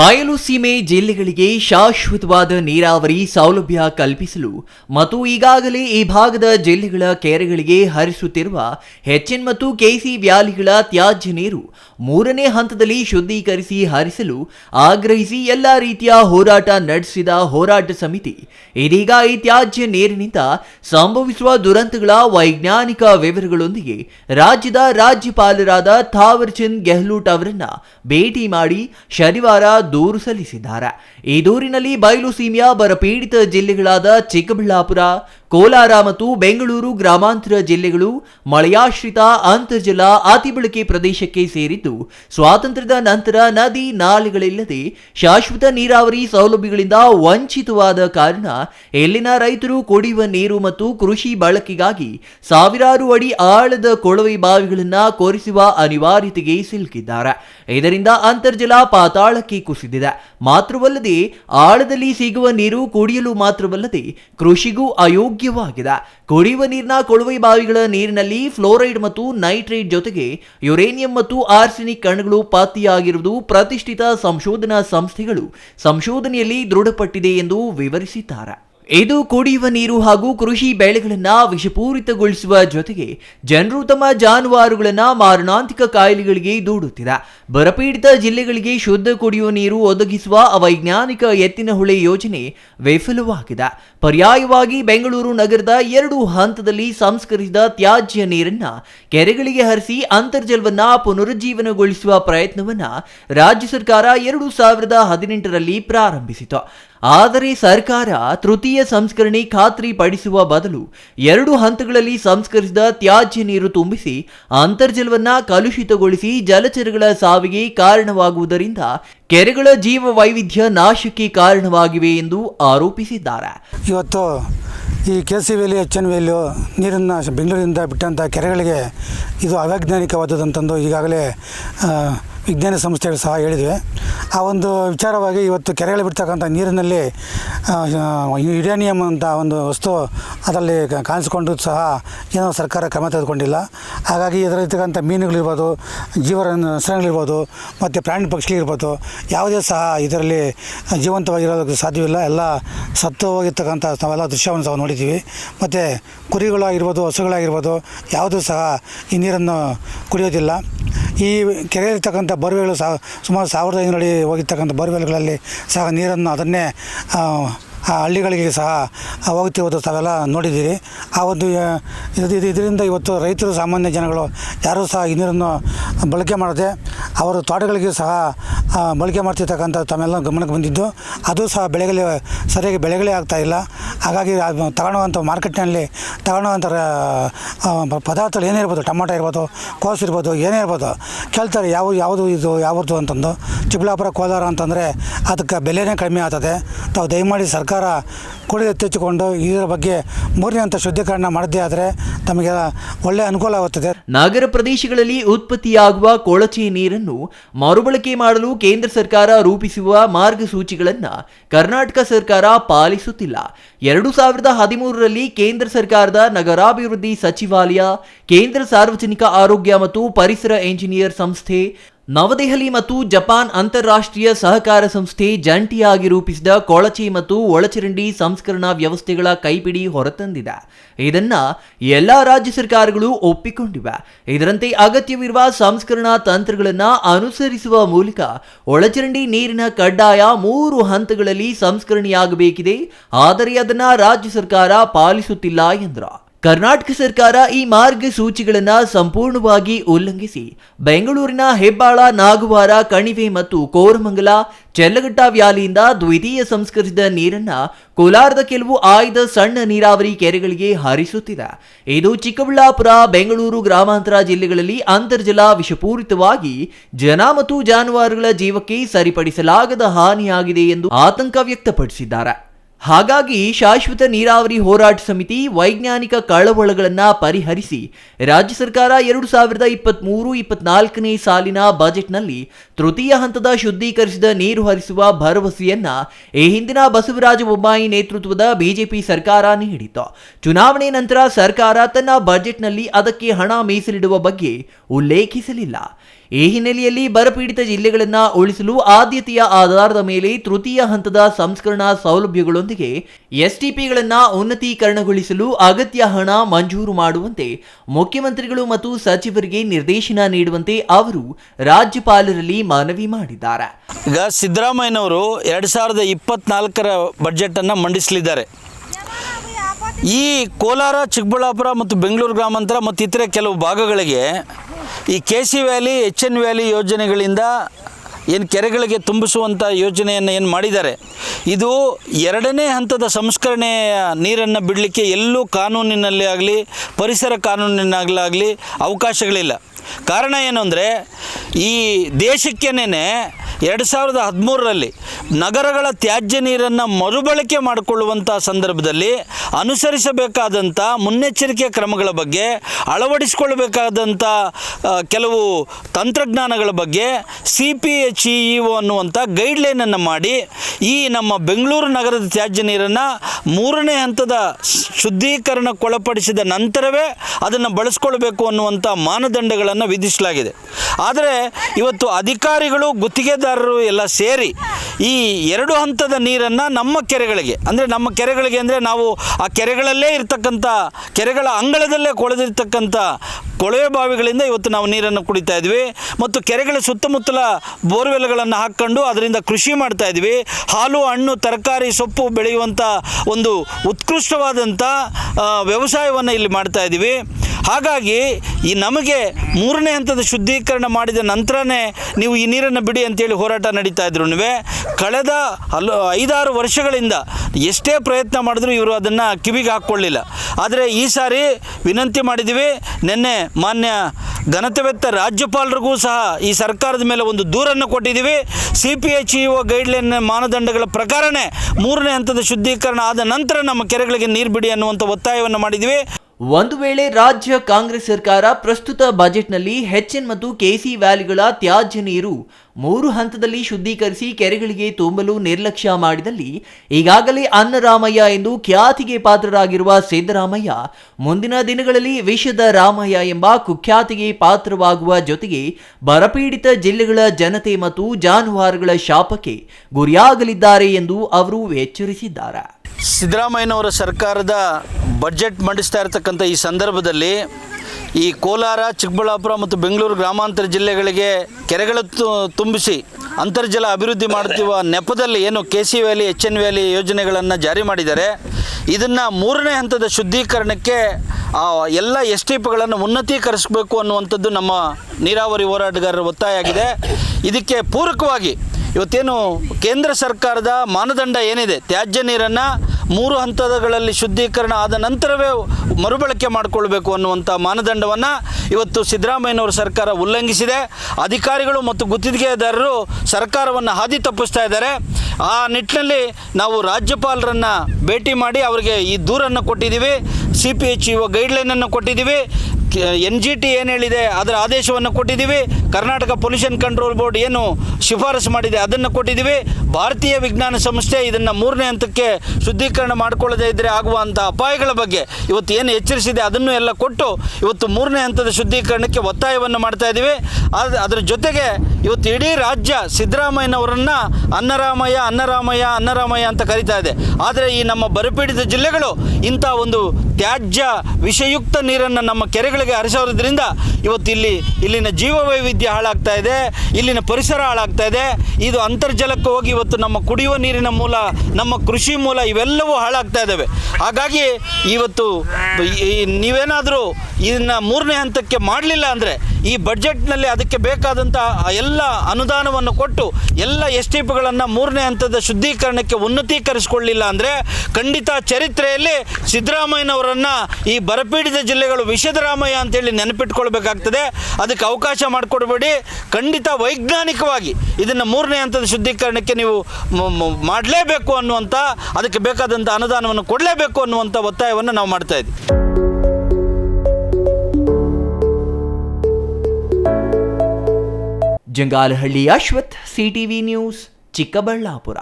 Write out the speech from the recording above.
ಬಯಲು ಸೀಮೆ ಜಿಲ್ಲೆಗಳಿಗೆ ಶಾಶ್ವತವಾದ ನೀರಾವರಿ ಸೌಲಭ್ಯ ಕಲ್ಪಿಸಲು ಮತ್ತು ಈಗಾಗಲೇ ಈ ಭಾಗದ ಜಿಲ್ಲೆಗಳ ಕೆರೆಗಳಿಗೆ ಹರಿಸುತ್ತಿರುವ ಹೆಚ್ಚಿನ ಮತ್ತು ಕೆಸಿ ವ್ಯಾಲಿಗಳ ತ್ಯಾಜ್ಯ ನೀರು ಮೂರನೇ ಹಂತದಲ್ಲಿ ಶುದ್ಧೀಕರಿಸಿ ಹರಿಸಲು ಆಗ್ರಹಿಸಿ ಎಲ್ಲ ರೀತಿಯ ಹೋರಾಟ ನಡೆಸಿದ ಹೋರಾಟ ಸಮಿತಿ. ಇದೀಗ ಈ ತ್ಯಾಜ್ಯ ನೀರಿನಿಂದ ಸಂಭವಿಸುವ ದುರಂತಗಳ ವೈಜ್ಞಾನಿಕ ವಿವರಗಳೊಂದಿಗೆ ರಾಜ್ಯದ ರಾಜ್ಯಪಾಲರಾದ ಥಾವರ್ಚಂದ್ ಗೆಹ್ಲೋಟ್ ಅವರನ್ನ ಭೇಟಿ ಮಾಡಿ ಶನಿವಾರ ದೂರು ಸಲ್ಲಿಸಿದ್ದಾರೆ. ಈ ದೂರಿನಲ್ಲಿ ಬಯಲು ಬರಪೀಡಿತ ಜಿಲ್ಲೆಗಳಾದ ಚಿಕ್ಕಬಳ್ಳಾಪುರ ಕೋಲಾರ ಮತ್ತು ಬೆಂಗಳೂರು ಗ್ರಾಮಾಂತರ ಜಿಲ್ಲೆಗಳು ಮಳೆಯಾಶ್ರಿತ ಅಂತರ್ಜಲ ಅತಿಬಳಕೆ ಪ್ರದೇಶಕ್ಕೆ ಸೇರಿದ್ದು, ಸ್ವಾತಂತ್ರ್ಯದ ನಂತರ ನದಿ ನಾಲೆಗಳಿಲ್ಲದೆ ಶಾಶ್ವತ ನೀರಾವರಿ ಸೌಲಭ್ಯಗಳಿಂದ ವಂಚಿತವಾದ ಕಾರಣ ಇಲ್ಲಿನ ರೈತರು ಕುಡಿಯುವ ನೀರು ಮತ್ತು ಕೃಷಿ ಬಳಕೆಗಾಗಿ ಸಾವಿರಾರು ಅಡಿ ಆಳದ ಕೊಳವೆ ಬಾವಿಗಳನ್ನು ಕೊರೆಸುವ ಅನಿವಾರ್ಯತೆಗೆ ಸಿಲುಕಿದ್ದಾರೆ. ಇದರಿಂದ ಅಂತರ್ಜಲ ಪಾತಾಳಕ್ಕೆ ಕುಸಿದಿದೆ. ಮಾತ್ರವಲ್ಲದೆ ಆಳದಲ್ಲಿ ಸಿಗುವ ನೀರು ಕುಡಿಯಲು ಮಾತ್ರವಲ್ಲದೆ ಕೃಷಿಗೂ ಅಯೋಗ್ಯವಾಗಿದೆ ಕುಡಿಯುವ ನೀರಿನ ಕೊಳವೆ ಬಾವಿಗಳ ನೀರಿನಲ್ಲಿ ಫ್ಲೋರೈಡ್ ಮತ್ತು ನೈಟ್ರೇಟ್ ಜೊತೆಗೆ ಯುರೇನಿಯಂ ಮತ್ತು ಆರ್ಸೆನಿಕ್ ಕಣಗಳು ಪಾತಿಯಾಗಿರುವುದು ಪ್ರತಿಷ್ಠಿತ ಸಂಶೋಧನಾ ಸಂಸ್ಥೆಗಳು. ಸಂಶೋಧನೆಯಲ್ಲಿ ದೃಢಪಟ್ಟಿದೆ ಎಂದು ವಿವರಿಸಿದ್ದಾರೆ. ಇದು ಕುಡಿಯುವ ನೀರು ಹಾಗೂ ಕೃಷಿ ಬೆಳೆಗಳನ್ನ ವಿಷಪೂರಿತಗೊಳಿಸುವ ಜೊತೆಗೆ ಜನರು ತಮ್ಮ ಜಾನುವಾರುಗಳನ್ನ ಮಾರಣಾಂತಿಕ ಕಾಯಿಲೆಗಳಿಗೆ ದೂಡುತ್ತಿದೆ. ಬರಪೀಡಿತ ಜಿಲ್ಲೆಗಳಿಗೆ ಶುದ್ಧ ಕುಡಿಯುವ ನೀರು ಒದಗಿಸುವ ಅವೈಜ್ಞಾನಿಕ ಎತ್ತಿನಹೊಳೆ ಯೋಜನೆ ವಿಫಲವಾಗಿದೆ. ಪರ್ಯಾಯವಾಗಿ ಬೆಂಗಳೂರು ನಗರದ ಎರಡು ಹಂತದಲ್ಲಿ ಸಂಸ್ಕರಿಸಿದ ತ್ಯಾಜ್ಯ ನೀರನ್ನ ಕೆರೆಗಳಿಗೆ ಹರಿಸಿ ಅಂತರ್ಜಲವನ್ನ ಪುನರುಜ್ಜೀವನಗೊಳಿಸುವ ಪ್ರಯತ್ನವನ್ನ ರಾಜ್ಯ ಸರ್ಕಾರ ಎರಡು ಸಾವಿರದ ಹದಿನೆಂಟರಲ್ಲಿ ಪ್ರಾರಂಭಿಸಿತು. ಆದರೆ ಸರ್ಕಾರ ತೃತೀಯ ಸಂಸ್ಕರಣೆ ಖಾತ್ರಿ ಪಡಿಸುವ ಬದಲು ಎರಡು ಹಂತಗಳಲ್ಲಿ ಸಂಸ್ಕರಿಸಿದ ತ್ಯಾಜ್ಯ ನೀರು ತುಂಬಿಸಿ ಅಂತರ್ಜಲವನ್ನ ಕಲುಷಿತಗೊಳಿಸಿ ಜಲಚರಗಳ ಸಾವಿಗೆ ಕಾರಣವಾಗುವುದರಿಂದ ಕೆರೆಗಳ ಜೀವ ವೈವಿಧ್ಯ ನಾಶಕ್ಕೆ ಕಾರಣವಾಗಿವೆ ಎಂದು ಆರೋಪಿಸಿದ್ದಾರೆ. ಇವತ್ತು ಈ K C valley H N valley ನೀರನ್ನು ಬೆಂಗಳೂರಿಂದ ಬಿಟ್ಟಂಥ ಕೆರೆಗಳಿಗೆ ಇದು ಅವೈಜ್ಞಾನಿಕವಾದದಂತಂದು ಈಗಾಗಲೇ ವಿಜ್ಞಾನ ಸಂಸ್ಥೆಗಳು ಸಹ ಹೇಳಿದ್ವಿ. ಆ ಒಂದು ವಿಚಾರವಾಗಿ ಇವತ್ತು ಕೆರೆಗಳು ಬಿಡ್ತಕ್ಕಂಥ ನೀರಿನಲ್ಲಿ ಯುರೇನಿಯಂ ಅಂತ ಒಂದು ವಸ್ತು ಅದರಲ್ಲಿ ಕಾಣಿಸಿಕೊಂಡು ಸಹ ಏನೋ ಸರ್ಕಾರ ಕ್ರಮ ತೆಗೆದುಕೊಂಡಿಲ್ಲ. ಹಾಗಾಗಿ ಇದರಲ್ಲಿರ್ತಕ್ಕಂಥ ಮೀನುಗಳಿರ್ಬೋದು, ಜೀವರ ಸರಣಗಳಿರ್ಬೋದು ಮತ್ತು ಪ್ರಾಣಿ ಪಕ್ಷಿಗಳಿರ್ಬೋದು, ಯಾವುದೇ ಸಹ ಇದರಲ್ಲಿ ಜೀವಂತವಾಗಿರೋದಕ್ಕೆ ಸಾಧ್ಯವಿಲ್ಲ. ಎಲ್ಲ ಸತ್ತು ಹೋಗಿರ್ತಕ್ಕಂಥ ನಾವೆಲ್ಲ ದೃಶ್ಯವನ್ನು ಸಹ ನೋಡಿದ್ದೀವಿ. ಮತ್ತು ಕುರಿಗಳಾಗಿರ್ಬೋದು, ಹಸುಗಳಾಗಿರ್ಬೋದು, ಯಾವುದೂ ಸಹ ಈ ನೀರನ್ನು ಕುಡಿಯೋದಿಲ್ಲ. ಈ ಕೆರೆಯಲ್ಲಿರ್ತಕ್ಕಂಥ ಬೋರ್ವೆಲ್ಗಳು ಸಹ ಸುಮಾರು ಸಾವಿರದ ಐನೂರು ಅಡಿ ಹೋಗಿರ್ತಕ್ಕಂಥ ಬೋರ್ವೆಲ್ಗಳಲ್ಲಿ ಸಹ ನೀರನ್ನು ಅದನ್ನೇ ಆ, ಹಳ್ಳಿಗಳಿಗೆ ಸಹ ಹೋಗ್ತಿರೋದು ತಾವೆಲ್ಲ ನೋಡಿದ್ದೀರಿ. ಆ ಒಂದು ಇದು ಇದು- ಇದರಿಂದ ಇವತ್ತು ರೈತರು ಸಾಮಾನ್ಯ ಜನಗಳು ಯಾರೂ ಸಹ ಈ ನೀರನ್ನು ಬಳಕೆ ಮಾಡದೆ ಅವರು ತೋಟಗಳಿಗೆ ಸಹ ಬಳಕೆ ಮಾಡ್ತಿರ್ತಕ್ಕಂಥ ತಮ್ಮೆಲ್ಲ ಗಮನಕ್ಕೆ ಬಂದಿದ್ದು. ಅದು ಸಹ ಬೆಳೆಗಳೇ, ಸರಿಯಾಗಿ ಬೆಳೆಗಳೇ ಇಲ್ಲ. ಹಾಗಾಗಿ ಅದು ತಗೊಳ್ಳೋವಂಥ ಮಾರ್ಕೆಟ್ನಲ್ಲಿ ತಗೊಳ್ಳೋವಂಥ ಪದಾರ್ಥಗಳು ಏನೇ ಇರ್ಬೋದು ಟೊಮಾಟೊ ಇರ್ಬೋದು, ಕೋಸು ಇರ್ಬೋದು, ಏನೇ ಇರ್ಬೋದು, ಕೇಳ್ತಾರೆ ಯಾವ, ಯಾವುದು ಇದು, ಯಾವುದು ಅಂತಂದು. ಚಿಕ್ಕಬಳ್ಳಾಪುರ ಕೋಲಾರ ಅಂತಂದರೆ ಅದಕ್ಕೆ ಬೆಲೆನೇ ಕಡಿಮೆ ಆಗ್ತದೆ. ತಾವು ದಯಮಾಡಿ ಸರ್ಕಾರ ಕೂಡ ಎತ್ತೆಚ್ಚಿಕೊಂಡು ಇದರ ಬಗ್ಗೆ ಮೂರನೇ ಅಂತ ಶುದ್ಧೀಕರಣ ಮಾಡದೇ ಆದರೆ ತಮಗೆ ಒಳ್ಳೆಯ ಅನುಕೂಲ ಆಗುತ್ತದೆ. ನಗರ ಪ್ರದೇಶಗಳಲ್ಲಿ ಉತ್ಪತ್ತಿಯಾಗುವ ಕೊಳಚೆ ನೀರನ್ನು ಮರುಬಳಕೆ ಮಾಡಲು ಕೇಂದ್ರ ಸರ್ಕಾರ ರೂಪಿಸುವ ಮಾರ್ಗಸೂಚಿಗಳನ್ನು ಕರ್ನಾಟಕ ಸರ್ಕಾರ ಪಾಲಿಸುತ್ತಿಲ್ಲ. ಎರಡು ಸಾವಿರದ ಹದಿಮೂರರಲ್ಲಿ ಕೇಂದ್ರ ಸರ್ಕಾರದ ನಗರಾಭಿವೃದ್ಧಿ ಸಚಿವಾಲಯ, ಕೇಂದ್ರ ಸಾರ್ವಜನಿಕ ಆರೋಗ್ಯ ಮತ್ತು ಪರಿಸರ ಎಂಜಿನಿಯರ್ ಸಂಸ್ಥೆ ನವದೆಹಲಿ ಮತ್ತು ಜಪಾನ್ ಅಂತಾರಾಷ್ಟ್ರೀಯ ಸಹಕಾರ ಸಂಸ್ಥೆ ಜಂಟಿಯಾಗಿ ರೂಪಿಸಿದ ಕೊಳಚೆ ಮತ್ತು ಒಳಚರಂಡಿ ಸಂಸ್ಕರಣಾ ವ್ಯವಸ್ಥೆಗಳ ಕೈಪಿಡಿ ಹೊರತಂದಿದೆ. ಇದನ್ನ ಎಲ್ಲ ರಾಜ್ಯ ಸರ್ಕಾರಗಳು ಒಪ್ಪಿಕೊಂಡಿವೆ. ಇದರಂತೆ ಅಗತ್ಯವಿರುವ ಸಂಸ್ಕರಣಾ ತಂತ್ರಗಳನ್ನು ಅನುಸರಿಸುವ ಮೂಲಕ ಒಳಚರಂಡಿ ನೀರಿನ ಕಡ್ಡಾಯ ಮೂರು ಹಂತಗಳಲ್ಲಿ ಸಂಸ್ಕರಣೆಯಾಗಬೇಕಿದೆ. ಆದರೆ ಅದನ್ನು ರಾಜ್ಯ ಸರ್ಕಾರ ಪಾಲಿಸುತ್ತಿಲ್ಲ ಎಂದರು. ಕರ್ನಾಟಕ ಸರ್ಕಾರ ಈ ಮಾರ್ಗಸೂಚಿಗಳನ್ನು ಸಂಪೂರ್ಣವಾಗಿ ಉಲ್ಲಂಘಿಸಿ ಬೆಂಗಳೂರಿನ ಹೆಬ್ಬಾಳ, ನಾಗವಾರ, ಕಣಿವೆ ಮತ್ತು ಕೋರಮಂಗಲ ಚೆಲ್ಲಗಟ್ಟ ವ್ಯಾಲಿಯಿಂದ ದ್ವಿತೀಯ ಸಂಸ್ಕರಿಸಿದ ನೀರನ್ನ ಕೋಲಾರದ ಕೆಲವು ಆಯ್ದ ಸಣ್ಣ ನೀರಾವರಿ ಕೆರೆಗಳಿಗೆ ಹರಿಸುತ್ತಿದೆ. ಇದು ಚಿಕ್ಕಬಳ್ಳಾಪುರ, ಬೆಂಗಳೂರು ಗ್ರಾಮಾಂತರ ಜಿಲ್ಲೆಗಳಲ್ಲಿ ಅಂತರ್ಜಲ ವಿಷಪೂರಿತವಾಗಿ ಜನ ಮತ್ತು ಜಾನುವಾರುಗಳ ಜೀವಕ್ಕೆ ಸರಿಪಡಿಸಲಾಗದ ಹಾನಿಯಾಗಿದೆ ಎಂದು ಆತಂಕ ವ್ಯಕ್ತಪಡಿಸಿದ್ದಾರೆ. ಹಾಗಾಗಿ ಶಾಶ್ವತ ನೀರಾವರಿ ಹೋರಾಟ ಸಮಿತಿ ವೈಜ್ಞಾನಿಕ ಕಳವಳಗಳನ್ನು ಪರಿಹರಿಸಿ ರಾಜ್ಯ ಸರ್ಕಾರ ಎರಡು ಸಾವಿರದ ಇಪ್ಪತ್ತ್ಮೂರು ಇಪ್ಪತ್ನಾಲ್ಕನೇ ಸಾಲಿನ ಬಜೆಟ್ನಲ್ಲಿ ತೃತೀಯ ಹಂತದ ಶುದ್ಧೀಕರಿಸಿದ ನೀರು ಹರಿಸುವ ಭರವಸೆಯನ್ನ ಈ ಹಿಂದಿನ ಬಸವರಾಜ ಬೊಮ್ಮಾಯಿ ನೇತೃತ್ವದ ಬಿಜೆಪಿ ಸರ್ಕಾರ ನೀಡಿತು ಚುನಾವಣೆ ನಂತರ ಸರ್ಕಾರ ತನ್ನ ಬಜೆಟ್ನಲ್ಲಿ ಅದಕ್ಕೆ ಹಣ ಮೀಸಲಿಡುವ ಬಗ್ಗೆ ಉಲ್ಲೇಖಿಸಲಿಲ್ಲ. ಈ ಹಿನ್ನೆಲೆಯಲ್ಲಿ ಬರಪೀಡಿತ ಜಿಲ್ಲೆಗಳನ್ನು ಉಳಿಸಲು ಆದ್ಯತೆಯ ಆಧಾರದ ಮೇಲೆ ತೃತೀಯ ಹಂತದ ಸಂಸ್ಕರಣಾ ಸೌಲಭ್ಯಗಳೊಂದಿಗೆ ಎಸ್ಟಿಪಿಗಳನ್ನು ಉನ್ನತೀಕರಣಗೊಳಿಸಲು ಅಗತ್ಯ ಹಣ ಮಂಜೂರು ಮಾಡುವಂತೆ ಮುಖ್ಯಮಂತ್ರಿಗಳು ಮತ್ತು ಸಚಿವರಿಗೆ ನಿರ್ದೇಶನ ನೀಡುವಂತೆ ಅವರು ರಾಜ್ಯಪಾಲರಲ್ಲಿ ಮನವಿ ಮಾಡಿದ್ದಾರೆ. ಈಗ ಸಿದ್ದರಾಮಯ್ಯನವರು ಎರಡು ಸಾವಿರದ ಇಪ್ಪತ್ನಾಲ್ಕರ ಅನ್ನು ಮಂಡಿಸಲಿದ್ದಾರೆ. ಈ ಕೋಲಾರ, ಚಿಕ್ಕಬಳ್ಳಾಪುರ ಮತ್ತು ಬೆಂಗಳೂರು ಗ್ರಾಮಾಂತರ ಮತ್ತು ಇತರೆ ಕೆಲವು ಭಾಗಗಳಿಗೆ ಈ K C valley H N valley ಯೋಜನೆಗಳಿಂದ ಏನು ಕೆರೆಗಳಿಗೆ ತುಂಬಿಸುವಂಥ ಯೋಜನೆಯನ್ನು ಏನು ಮಾಡಿದ್ದಾರೆ? ಇದು ಎರಡನೇ ಹಂತದ ಸಂಸ್ಕರಣೆಯ ನೀರನ್ನು ಬಿಡಲಿಕ್ಕೆ ಎಲ್ಲೂ ಕಾನೂನಿನಲ್ಲಿ ಆಗಲಿ, ಪರಿಸರ ಕಾನೂನಿನಾಗಲಾಗಲಿ ಅವಕಾಶಗಳಿಲ್ಲ. ಕಾರಣ ಏನು ಅಂದರೆ ಈ ದೇಶಕ್ಕೇನೆ ಎರಡು ಸಾವಿರದ ಹದಿಮೂರರಲ್ಲಿ ನಗರಗಳ ತ್ಯಾಜ್ಯ ನೀರನ್ನು ಮರುಬಳಕೆ ಮಾಡಿಕೊಳ್ಳುವಂಥ ಸಂದರ್ಭದಲ್ಲಿ ಅನುಸರಿಸಬೇಕಾದಂಥ ಮುನ್ನೆಚ್ಚರಿಕೆ ಕ್ರಮಗಳ ಬಗ್ಗೆ, ಅಳವಡಿಸಿಕೊಳ್ಳಬೇಕಾದಂಥ ಕೆಲವು ತಂತ್ರಜ್ಞಾನಗಳ ಬಗ್ಗೆ C P H E O ಅನ್ನುವಂಥ ಗೈಡ್ಲೈನನ್ನು ಮಾಡಿ ಈ ನಮ್ಮ ಬೆಂಗಳೂರು ನಗರದ ತ್ಯಾಜ್ಯ ನೀರನ್ನು ಮೂರನೇ ಹಂತದ ಶುದ್ಧೀಕರಣಕ್ಕೊಳಪಡಿಸಿದ ನಂತರವೇ ಅದನ್ನು ಬಳಸ್ಕೊಳ್ಬೇಕು ಅನ್ನುವಂಥ ಮಾನದಂಡಗಳನ್ನು ವಿಧಿಸಲಾಗಿದೆ. ಆದರೆ ಇವತ್ತು ಅಧಿಕಾರಿಗಳು ಗುತ್ತಿಗೆದಾರರು ಎಲ್ಲ ಸೇರಿ ಈ ಎರಡು ಹಂತದ ನೀರನ್ನು ನಮ್ಮ ಕೆರೆಗಳಿಗೆ, ಅಂದರೆ ನಮ್ಮ ಕೆರೆಗಳಿಗೆ ಅಂದರೆ ನಾವು ಆ ಕೆರೆಗಳಲ್ಲೇ ಇರ್ತಕ್ಕಂಥ, ಕೆರೆಗಳ ಅಂಗಳದಲ್ಲೇ ಕೊಳೆದಿರ್ತಕ್ಕಂಥ ಕೊಳವೆ ಬಾವಿಗಳಿಂದ ಇವತ್ತು ನಾವು ನೀರನ್ನು ಕುಡಿತಾ ಇದ್ವಿ ಮತ್ತು ಕೆರೆಗಳ ಸುತ್ತಮುತ್ತಲ ಬೋರ್ವೆಲ್ಗಳನ್ನು ಹಾಕ್ಕೊಂಡು ಅದರಿಂದ ಕೃಷಿ ಮಾಡ್ತಾ ಇದ್ವಿ. ಹಾಲು, ಹಣ್ಣು, ತರಕಾರಿ, ಸೊಪ್ಪು ಬೆಳೆಯುವಂಥ ಒಂದು ಉತ್ಕೃಷ್ಟವಾದಂಥ ವ್ಯವಸಾಯವನ್ನು ಇಲ್ಲಿ ಮಾಡ್ತಾ ಇದ್ದೀವಿ ಹಾಗಾಗಿ ಈ ನಮಗೆ ಮೂರನೇ ಹಂತದ ಶುದ್ಧೀಕರಣ ಮಾಡಿದ ನಂತರನೇ ನೀವು ಈ ನೀರನ್ನು ಬಿಡಿ ಅಂತೇಳಿ ಹೋರಾಟ ನಡೀತಾ ಇದ್ರು ಕಳೆದ ಹಲ, ಐದಾರು ವರ್ಷಗಳಿಂದ ಎಷ್ಟೇ ಪ್ರಯತ್ನ ಮಾಡಿದ್ರು ಇವರು ಅದನ್ನು ಕಿವಿಗೆ ಹಾಕ್ಕೊಳ್ಳಿಲ್ಲ. ಆದರೆ ಈ ಸಾರಿ ವಿನಂತಿ ಮಾಡಿದ್ದೀವಿ, ನಿನ್ನೆ ಮಾನ್ಯ ಘನತೆವೆತ್ತ ರಾಜ್ಯಪಾಲರಿಗೂ ಸಹ ಈ ಸರ್ಕಾರದ ಮೇಲೆ ಒಂದು ದೂರನ್ನು ಕೊಟ್ಟಿದ್ದೀವಿ. C P H E O guideline ಮಾನದಂಡಗಳ ಪ್ರಕಾರನೇ ಮೂರನೇ ಹಂತದ ಶುದ್ಧೀಕರಣ ಆದ ನಂತರ ನಮ್ಮ ಕೆರೆಗಳಿಗೆ ನೀರು ಬಿಡಿ ಅನ್ನುವಂಥ ಒತ್ತಾಯವನ್ನು ಮಾಡಿದ್ದೀವಿ. ಒಂದು ವೇಳೆ ರಾಜ್ಯ ಕಾಂಗ್ರೆಸ್ ಸರ್ಕಾರ ಪ್ರಸ್ತುತ ಬಜೆಟ್ನಲ್ಲಿ ಹೆಚ್ಎನ್ ಮತ್ತು ಕೆಸಿ ವ್ಯಾಲಿಗಳ ತ್ಯಾಜ್ಯ ನೀರು ಮೂರು ಹಂತದಲ್ಲಿ ಶುದ್ಧೀಕರಿಸಿ ಕೆರೆಗಳಿಗೆ ತುಂಬಲು ನಿರ್ಲಕ್ಷ್ಯ ಮಾಡಿದಲ್ಲಿ ಈಗಾಗಲೇ ಅನ್ನರಾಮಯ್ಯ ಎಂದು ಖ್ಯಾತಿಗೆ ಪಾತ್ರರಾಗಿರುವ ಸಿದ್ದರಾಮಯ್ಯ ಮುಂದಿನ ದಿನಗಳಲ್ಲಿ ವಿಷದ ರಾಮಯ್ಯ ಎಂಬ ಕುಖ್ಯಾತಿಗೆ ಪಾತ್ರವಾಗುವ ಜೊತೆಗೆ ಬರಪೀಡಿತ ಜಿಲ್ಲೆಗಳ ಜನತೆ ಮತ್ತು ಜಾನುವಾರುಗಳ ಶಾಪಕ್ಕೆ ಗುರಿಯಾಗಲಿದ್ದಾರೆ ಎಂದು ಅವರು ಎಚ್ಚರಿಸಿದ್ದಾರೆ. ಸಿದ್ದರಾಮಯ್ಯನವರ ಸರ್ಕಾರದ ಬಜೆಟ್ ಮಂಡಿಸ್ತಾ ಇರತಕ್ಕಂಥ ಈ ಸಂದರ್ಭದಲ್ಲಿ ಈ ಕೋಲಾರ, ಚಿಕ್ಕಬಳ್ಳಾಪುರ ಮತ್ತು ಬೆಂಗಳೂರು ಗ್ರಾಮಾಂತರ ಜಿಲ್ಲೆಗಳಿಗೆ ಕೆರೆಗಳ ತುಂಬಿಸಿ ಅಂತರ್ಜಲ ಅಭಿವೃದ್ಧಿ ಮಾಡುತ್ತಿರುವ ನೆಪದಲ್ಲಿ ಏನು K C valley H N valley ಯೋಜನೆಗಳನ್ನು ಜಾರಿ ಮಾಡಿದ್ದಾರೆ. ಇದನ್ನು ಮೂರನೇ ಹಂತದ ಶುದ್ಧೀಕರಣಕ್ಕೆ ಎಲ್ಲ ಎಸ್ ಟಿ ಪಿಗಳನ್ನು ಉನ್ನತೀಕರಿಸಬೇಕು ಅನ್ನುವಂಥದ್ದು ನಮ್ಮ ನೀರಾವರಿ ಹೋರಾಟಗಾರರ ಒತ್ತಾಯ ಆಗಿದೆ. ಇದಕ್ಕೆ ಪೂರಕವಾಗಿ ಇವತ್ತೇನು ಕೇಂದ್ರ ಸರ್ಕಾರದ ಮಾನದಂಡ ಏನಿದೆ, ತ್ಯಾಜ್ಯ ನೀರನ್ನು ಮೂರು ಹಂತದಗಳಲ್ಲಿ ಶುದ್ಧೀಕರಣ ಆದ ನಂತರವೇ ಮರುಬಳಕೆ ಮಾಡಿಕೊಳ್ಬೇಕು ಅನ್ನುವಂಥ ಮಾನದಂಡವನ್ನು ಇವತ್ತು ಸಿದ್ದರಾಮಯ್ಯನವರ ಸರ್ಕಾರ ಉಲ್ಲಂಘಿಸಿದೆ. ಅಧಿಕಾರಿಗಳು ಮತ್ತು ಗುತ್ತಿಗೆದಾರರು ಸರ್ಕಾರವನ್ನು ಹಾದಿ ತಪ್ಪಿಸ್ತಾ ಇದ್ದಾರೆ. ಆ ನಿಟ್ಟಿನಲ್ಲಿ ನಾವು ರಾಜ್ಯಪಾಲರನ್ನು ಭೇಟಿ ಮಾಡಿ ಅವರಿಗೆ ಈ ದೂರನ್ನು ಕೊಟ್ಟಿದ್ದೀವಿ. C P H E O ಗೈಡ್ಲೈನನ್ನು ಕೊಟ್ಟಿದ್ದೀವಿ. ಎನ್ ಜಿ ಟಿ ಏನು ಹೇಳಿದೆ, ಅದರ ಆದೇಶವನ್ನು ಕೊಟ್ಟಿದ್ದೀವಿ. ಕರ್ನಾಟಕ ಪೊಲ್ಯೂಷನ್ ಕಂಟ್ರೋಲ್ ಬೋರ್ಡ್ ಏನು ಶಿಫಾರಸು ಮಾಡಿದೆ, ಅದನ್ನು ಕೊಟ್ಟಿದ್ದೀವಿ. ಭಾರತೀಯ ವಿಜ್ಞಾನ ಸಂಸ್ಥೆ ಇದನ್ನು ಮೂರನೇ ಹಂತಕ್ಕೆ ಶುದ್ಧೀಕರಣ ಮಾಡಿಕೊಳ್ಳದೇ ಇದ್ದರೆ ಆಗುವಂಥ ಅಪಾಯಗಳ ಬಗ್ಗೆ ಇವತ್ತು ಏನು ಎಚ್ಚರಿಸಿದೆ ಅದನ್ನು ಎಲ್ಲ ಕೊಟ್ಟು ಇವತ್ತು ಮೂರನೇ ಹಂತದ ಶುದ್ಧೀಕರಣಕ್ಕೆ ಒತ್ತಾಯವನ್ನು ಮಾಡ್ತಾ ಇದ್ದೀವಿ. ಅದರ ಜೊತೆಗೆ ಇವತ್ತು ಇಡೀ ರಾಜ್ಯ ಸಿದ್ದರಾಮಯ್ಯನವರನ್ನು ಅನ್ನರಾಮಯ್ಯ ಅನ್ನರಾಮಯ್ಯ ಅನ್ನರಾಮಯ್ಯ ಅಂತ ಕರೀತಾ ಇದೆ. ಆದರೆ ಈ ನಮ್ಮ ಬರಪೀಡಿತ ಜಿಲ್ಲೆಗಳು ಇಂಥ ಒಂದು ತ್ಯಾಜ್ಯ ವಿಷಯುಕ್ತ ನೀರನ್ನು ನಮ್ಮ ಕೆರೆಗಳಿಗೆ ಹರಿಸೋದ್ರಿಂದ ಇವತ್ತು ಇಲ್ಲಿ ಇಲ್ಲಿನ ಜೀವ ವೈವಿಧ್ಯ ಹಾಳಾಗ್ತಾ ಇದೆ, ಇಲ್ಲಿನ ಪರಿಸರ ಹಾಳಾಗ್ತಾ ಇದೆ. ಇದು ಅಂತರ್ಜಲಕ್ಕೆ ಹೋಗಿ ಇವತ್ತು ನಮ್ಮ ಕುಡಿಯುವ ನೀರಿನ ಮೂಲ, ನಮ್ಮ ಕೃಷಿ ಮೂಲ ಇವೆಲ್ಲವೂ ಹಾಳಾಗ್ತಾ ಇದ್ದಾವೆ. ಹಾಗಾಗಿ ಇವತ್ತು ನೀವೇನಾದರೂ ಇದನ್ನು ಮೂರನೇ ಹಂತಕ್ಕೆ ಮಾಡಲಿಲ್ಲ ಅಂದರೆ ಈ ಬಡ್ಜೆಟ್ನಲ್ಲಿ ಅದಕ್ಕೆ ಬೇಕಾದಂಥ ಎಲ್ಲ ಅನುದಾನವನ್ನು ಕೊಟ್ಟು ಎಲ್ಲ ಎಸ್ ಟಿ ಪಿಗಳನ್ನು ಮೂರನೇ ಹಂತದ ಶುದ್ಧೀಕರಣಕ್ಕೆ ಉನ್ನತೀಕರಿಸಿಕೊಳ್ಳಿಲ್ಲ ಅಂದರೆ ಖಂಡಿತ ಚರಿತ್ರೆಯಲ್ಲಿ ಸಿದ್ದರಾಮಯ್ಯನವರನ್ನು ಈ ಬರಪೀಡಿತ ಜಿಲ್ಲೆಗಳು ವಿಷದ ರಾಮಯ್ಯ ಅಂತೇಳಿ ನೆನಪಿಟ್ಕೊಳ್ಬೇಕಾಗ್ತದೆ. ಅದಕ್ಕೆ ಅವಕಾಶ ಮಾಡಿಕೊಡ್ಬೇಡಿ. ಖಂಡಿತ ವೈಜ್ಞಾನಿಕವಾಗಿ ಇದನ್ನು ಮೂರನೇ ಹಂತದ ಶುದ್ಧೀಕರಣಕ್ಕೆ ನೀವು ಮಾಡಲೇಬೇಕು ಅನ್ನುವಂಥ, ಅದಕ್ಕೆ ಬೇಕಾದಂಥ ಅನುದಾನವನ್ನು ಕೊಡಲೇಬೇಕು ಅನ್ನುವಂಥ ಒತ್ತಾಯವನ್ನು ನಾವು ಮಾಡ್ತಾ ಇದ್ದೀವಿ. Jangalahalli Ashwath CTV news Chikkaballapur.